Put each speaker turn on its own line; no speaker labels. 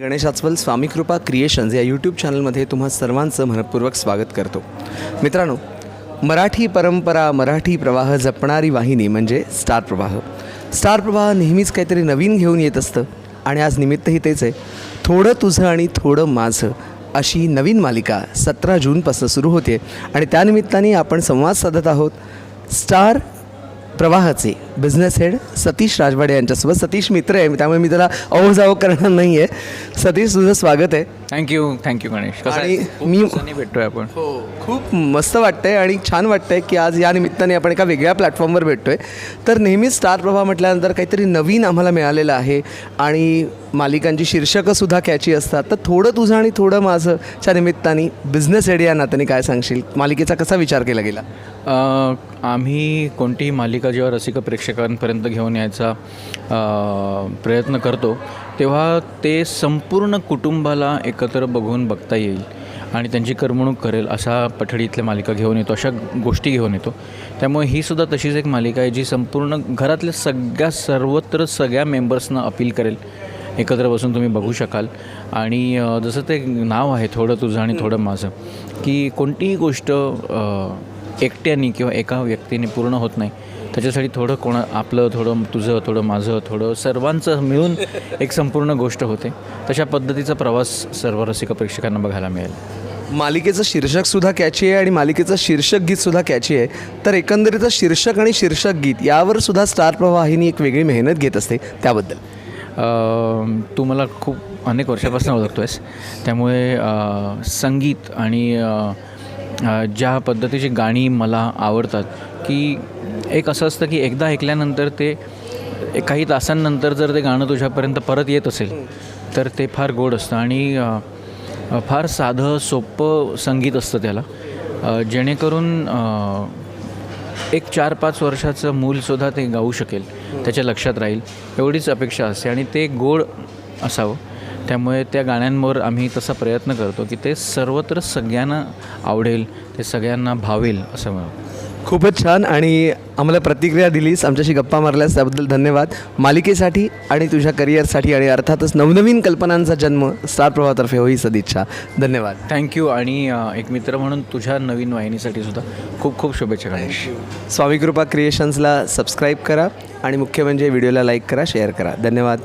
गणेशाचवल स्वामी कृपा क्रिएशन्स या यूट्यूब चॅनलमध्ये तुम्हा सर्वांचं मनपूर्वक स्वागत करतो. मित्रांनो मराठी परंपरा मराठी प्रवाह जपणारी वाहिनी म्हणजे स्टार प्रवाह. स्टार प्रवाह नेहमीच काहीतरी नवीन घेऊन येत असतं आणि आज निमित्तही तेच आहे. थोडं तुझं आणि थोडं माझं अशी नवीन मालिका सतरा जूनपासून सुरू होते आणि त्यानिमित्ताने आपण संवाद साधत आहोत. स्टार प्रवाहाचे बिझनेस हेड सतीश राजवाडे यांच्यासोबत. सतीश मित्र आहे त्यामुळे मी त्याला अहो जाओ करणार नाही आहे सतीश तुझं स्वागत आहे.
Thank you thank you Ganesh.
आणि मी-
भेटतोय आपण.
हो. खूप मस्त वाटतंय आणि छान वाटतंय की आज या निमित्ताने आपण एका वेगळ्या प्लॅटफॉर्मवर भेटतोय. तर नेहमीच स्टार प्रवाह म्हटल्यानंतर काहीतरी नवीन आम्हाला मिळालेलं आहे आणि मालिकांची शीर्षकंसुद्धा कॅची असतात. तर थोडं तुझं आणि थोडं माझं च्या निमित्ताने बिझनेस हेड या नात्याने काय सांगशील? मालिकेचा कसा विचार केला गेला?
अ, आम्ही कोणतीही मालिका जेव्हा रसिक प्रेक्षकांपर्यंत घेऊन यायचा प्रयत्न करतो तेव्हा ते संपूर्ण कुटुंबाला एकत्र बघून बघता येईल आणि त्यांची करमणूक करेल असा पठडीतल्या मालिका घेऊन येतो अशा गोष्टी घेऊन येतो. त्यामुळे ही सुद्धा तशीच एक मालिका आहे जी संपूर्ण घरातल्या सगळ्या सर्वत्र सगळ्या मेंबर्सना अपील करेल. एकत्र बसून तुम्ही बघू शकाल. आणि जसं ते नाव आहे थोडं तुझं आणि थोडं माझं की कोणतीही गोष्ट एकट्याने किंवा एका व्यक्तीने पूर्ण होत नाही. त्याच्यासाठी थोडं कोणा आपलं थोडं तुझं थोडं माझं थोडं सर्वांचं मिळून एक संपूर्ण गोष्ट होते. तशा पद्धतीचा प्रवास सर्व रसिक प्रेक्षकांना बघायला मिळेल.
मालिकेचं शीर्षकसुद्धा कॅची आहे आणि मालिकेचं शीर्षक गीतसुद्धा कॅची आहे. तर एकंदरीतच शीर्षक आणि शीर्षक गीत यावर सुद्धा स्टार प्रवाहिनी एक वेगळी मेहनत घेत असते. त्याबद्दल.
तू मला खूप अनेक वर्षापासून ओळखतो आहेस त्यामुळे संगीत आणि ज्या पद्धतीची गाणी मला आवडतात की एक असं असतं की एकदा ऐकल्यानंतर ते काही तासांनंतर जर ते गाणं तुझ्यापर्यंत परत येत असेल तर ते फार गोड असतं. आणि फार साधं सोपं संगीत असतं त्याला. जेणेकरून एक चार पाच वर्षाचं मूलसुद्धा ते गाऊ शकेल त्याच्या लक्षात राहील. एवढीच अपेक्षा असते आणि ते गोड असावं. त्यामुळे त्या गाण्यांवर आम्ही तसा प्रयत्न करतो की ते सर्वत्र सगळ्यांना आवडेल ते सगळ्यांना भावेल असं म्हणून.
खूपच छान आणि आम्हाला प्रतिक्रिया दिलीस. आमच्याशी गप्पा मारल्यास त्याबद्दल धन्यवाद. मालिकेसाठी आणि तुझ्या करिअरसाठी आणि अर्थातच नवनवीन कल्पनांचा जन्म स्टार प्रवाहातर्फे होई सदिच्छा. धन्यवाद.
थँक्यू आणि एक मित्र म्हणून तुझ्या नवीन वाहिनीसाठी सुद्धा खूप खूप शुभेच्छा गणेश.
स्वामी कृपा क्रिएशन्सला सबस्क्राईब करा आणि मुख्य म्हणजे व्हिडिओला लाईक करा शेअर करा. धन्यवाद.